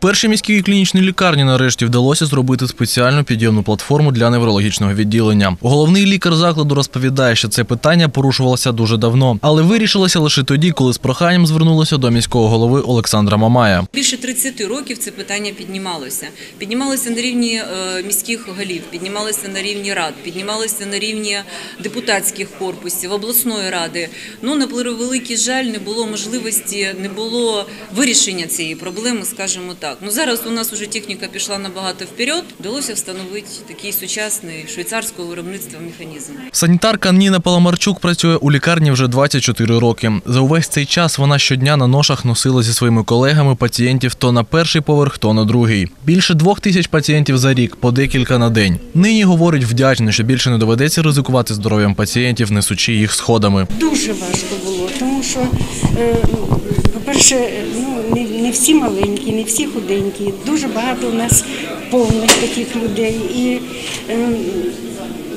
Першій міській клінічній лікарні нарешті вдалося зробити спеціальну підйомну платформу для неврологічного відділення. Головний лікар закладу розповідає, що це питання порушувалося дуже давно, але вирішилося лише тоді, коли з проханням звернулося до міського голови Олександра Мамая. Більше 30 років це питання піднімалося. Піднімалося на рівні е, міських голів, піднімалося на рівні рад, піднімалося на рівні депутатських корпусів, обласної ради. Ну, на превеликий жаль, не було можливості, не було вирішення цієї проблеми, скажімо так. Ну зараз у нас вже техніка пішла набагато вперед. Вдалося встановити такий сучасний швейцарського виробництва механізм. Санітарка Ніна Паламарчук працює у лікарні вже 24 роки. За увесь цей час вона щодня на ношах носила зі своїми колегами пацієнтів то на перший поверх, то на другий. Більше двох тисяч пацієнтів за рік, по декілька на день. Нині говорить вдячна, що більше не доведеться ризикувати здоров'ям пацієнтів, несучи їх сходами. Дуже важко було, тому що, е, по-перше, ну, не, не всі маленькі, не всі худенькі. Дуже багато у нас повних таких людей. І е,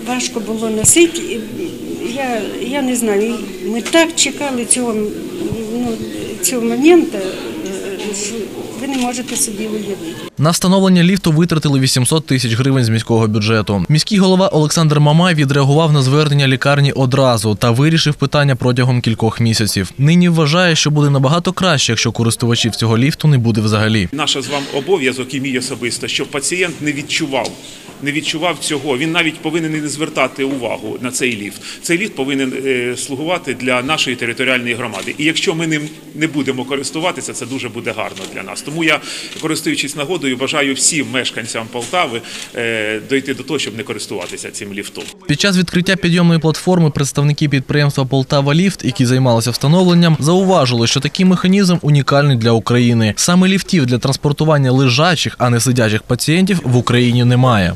важко було носити. Я, я не знаю, ми так чекали цього, ну, цього моменту, ви не можете собі уявити. На встановлення ліфту витратили 800 тисяч гривень з міського бюджету. Міський голова Олександр Мамай відреагував на звернення лікарні одразу та вирішив питання протягом кількох місяців. Нині вважає, що буде набагато краще, якщо користувачів цього ліфту не буде взагалі. Наша з вами обов'язок і мій особисто, щоб пацієнт не відчував. Не відчував цього. Він навіть повинен не звертати увагу на цей ліфт. Цей ліфт повинен е, слугувати для нашої територіальної громади. І якщо ми ним не будемо користуватися, це дуже буде гарно для нас. Тому я, користуючись нагодою, бажаю всім мешканцям Полтави е, дойти до того, щоб не користуватися цим ліфтом. Під час відкриття підйомної платформи представники підприємства Полтава Ліфт, які займалися встановленням, зауважили, що такий механізм унікальний для України. Саме ліфтів для транспортування лежачих, а не сидячих пацієнтів в Україні немає.